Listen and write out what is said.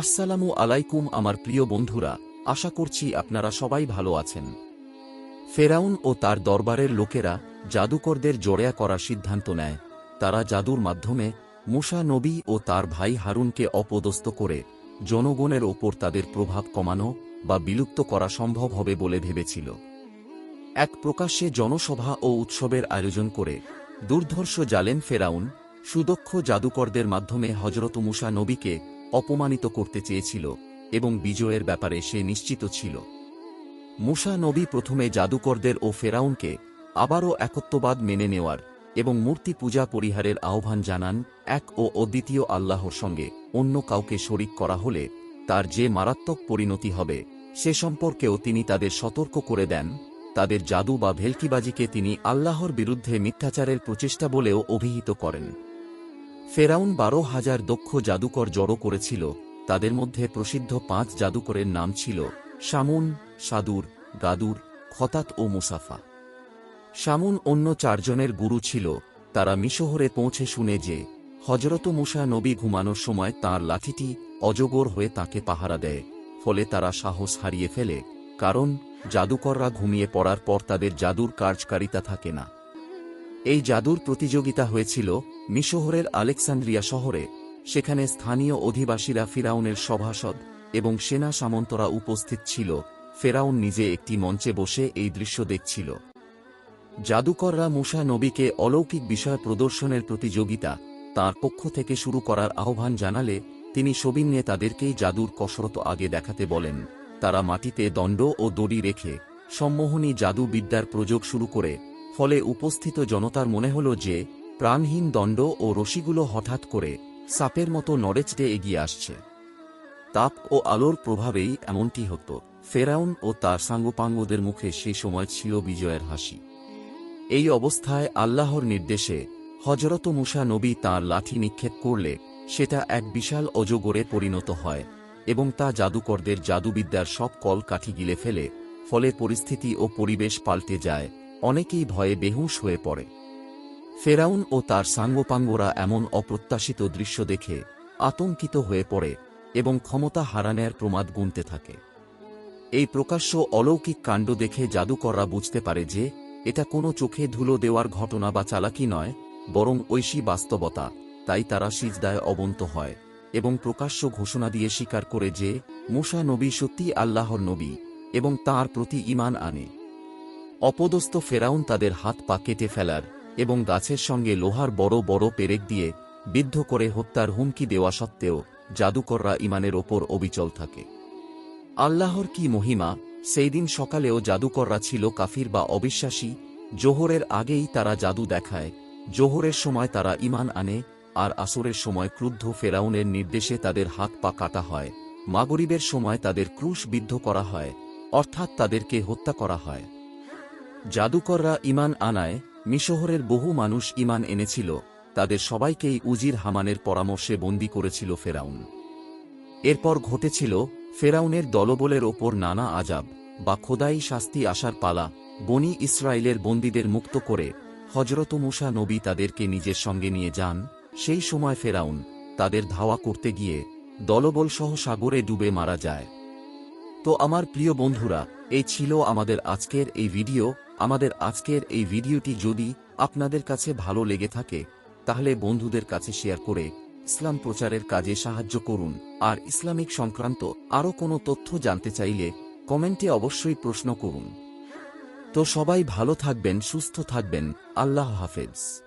আসসালামু আলাইকুম আমার প্রিয় বন্ধুরা, আশা করছি আপনারা সবাই ভালো আছেন। ফেরাউন ও তার দরবারের লোকেরা জাদুকরদের জড়েয়া করার সিদ্ধান্ত নেয়। তারা জাদুর মাধ্যমে মুসা নবী ও তার ভাই হারুনকে অপদস্থ করে জনগণের ওপর তাদের প্রভাব কমানো বা বিলুপ্ত করা সম্ভব হবে বলে ভেবেছিল। এক প্রকাশ্যে জনসভা ও উৎসবের আয়োজন করে দুর্ধর্ষ জালেম ফেরাউন সুদক্ষ জাদুকরদের মাধ্যমে হজরত মুসা নবীকে অপমানিত করতে চেয়েছিল এবং বিজয়ের ব্যাপারে সে নিশ্চিত ছিল। মুসা নবী প্রথমে জাদুকরদের ও ফেরাউনকে আবারও একত্ববাদ মেনে নেওয়ার এবং মূর্তি পূজা পরিহারের আহ্বান জানান এক ও অদ্বিতীয় আল্লাহর সঙ্গে অন্য কাউকে শরিক করা হলে তার যে মারাত্মক পরিণতি হবে সে সম্পর্কেও তিনি তাদের সতর্ক করে দেন। তাদের জাদু বা ভেলকিবাজিকে তিনি আল্লাহর বিরুদ্ধে মিথ্যাচারের প্রচেষ্টা বলেও অভিহিত করেন। ফেরাউন বারো হাজার দক্ষ জাদুকর জড়ো করেছিল, তাদের মধ্যে প্রসিদ্ধ পাঁচ জাদুকরের নাম ছিল শামুন, সাদুর, গাদুর, খতাত ও মুসাফা। শামুন অন্য চারজনের গুরু ছিল, তারা মিশহরে পৌঁছে শুনে যে হজরত মুসা নবী ঘুমানোর সময় তার লাঠিটি অজগর হয়ে তাকে পাহারা দেয়, ফলে তারা সাহস হারিয়ে ফেলে, কারণ জাদুকররা ঘুমিয়ে পড়ার পর তাদের জাদুর কার্যকারিতা থাকে না। এই জাদুর প্রতিযোগিতা হয়েছিল মিশহরের আলেকসান্দ্রিয়া শহরে, সেখানে স্থানীয় অধিবাসীরা ফিরাউনের সভাসদ এবং সেনা সামন্তরা উপস্থিত ছিল। ফেরাউন নিজে একটি মঞ্চে বসে এই দৃশ্য দেখছিল। জাদুকররা মুসা নবীকে অলৌকিক বিষয় প্রদর্শনের প্রতিযোগিতা, তার পক্ষ থেকে শুরু করার আহ্বান জানালে তিনি সবিন্যে তাদেরকেই জাদুর কসরত আগে দেখাতে বলেন। তারা মাটিতে দণ্ড ও দড়ি রেখে সম্মোহনী জাদু বিদ্যার প্রযোগ শুরু করে ফলে উপস্থিত জনতার মনে হল যে, প্রাণহীন দণ্ড ও রশিগুলো হঠাৎ করে সাপের মতো নড়েচড়ে এগিয়ে আসছে। তাপ ও আলোর প্রভাবেই এমনটি হতো। ফেরাউন ও তার সাঙ্গপাঙ্গদের মুখে সেই সময় ছিল বিজয়ের হাসি। এই অবস্থায় আল্লাহর নির্দেশে হজরত মুসা নবী তাঁর লাঠি নিক্ষেপ করলে সেটা এক বিশাল অজগরে পরিণত হয় এবং তা জাদুকরদের জাদুবিদ্যার সব কল কাঠি গিলে ফেলে, ফলে পরিস্থিতি ও পরিবেশ পাল্টে যায়। অনেকেই ভয়ে বেহুশ হয়ে পড়ে। ফেরাউন ও তার সাঙ্গপাঙ্গরা এমন অপ্রত্যাশিত দৃশ্য দেখে আতঙ্কিত হয়ে পড়ে এবং ক্ষমতা হারানোর প্রমাদ গুনতে থাকে। এই প্রকাশ্য অলৌকিক কাণ্ড দেখে জাদুকররা বুঝতে পারে যে এটা কোনো চোখে ধুলো দেওয়ার ঘটনা বা চালাকি নয়, বরং ঐশী বাস্তবতা, তাই তারা সিজদায় অবন্ত হয় এবং প্রকাশ্য ঘোষণা দিয়ে স্বীকার করে যে মুসা নবী সত্যি আল্লাহর নবী এবং তার প্রতি ইমান আনে। অপদস্থ ফেরাউন তাদের হাত পা কেটে ফেলার এবং গাছের সঙ্গে লোহার বড় বড় পেরেক দিয়ে বিদ্ধ করে হত্যার হুমকি দেওয়া সত্ত্বেও জাদুকররা ইমানের ওপর অবিচল থাকে। আল্লাহর কি মহিমা, সেই দিন সকালেও জাদুকররা ছিল কাফির বা অবিশ্বাসী, জোহরের আগেই তারা জাদু দেখায়, জোহরের সময় তারা ইমান আনে, আর আসরের সময় ক্রুদ্ধ ফেরাউনের নির্দেশে তাদের হাত পা কাটা হয়, মাগরিবের সময় তাদের ক্রুশ বিদ্ধ করা হয়, অর্থাৎ তাদেরকে হত্যা করা হয়। জাদুকররা ইমান আনায় মিশহরের বহু মানুষ ইমান এনেছিল, তাদের সবাইকেই উজির হামানের পরামর্শে বন্দী করেছিল ফেরাউন। এরপর ঘটেছিল, ফেরাউনের দলবলের ওপর নানা আজাব বা খোদাই শাস্তি আসার পালা বনি ইসরায়েলের বন্দীদের মুক্ত করে হজরত মুসা নবী তাদেরকে নিজের সঙ্গে নিয়ে যান। সেই সময় ফেরাউন তাদের ধাওয়া করতে গিয়ে দলবলসহ সাগরে ডুবে মারা যায়। তো আমার প্রিয় বন্ধুরা, এই ছিল আমাদের আজকের এই ভিডিও। আমাদের আজকের এই ভিডিওটি যদি আপনাদের কাছে ভালো লেগে থাকে, তাহলে বন্ধুদের কাছে শেয়ার করে ইসলাম প্রচারের কাজে সাহায্য করুন। আর ইসলামিক সংক্রান্ত আরও কোনো তথ্য জানতে চাইলে কমেন্টে অবশ্যই প্রশ্ন করুন। তো সবাই ভালো থাকবেন, সুস্থ থাকবেন। আল্লাহ হাফেজ।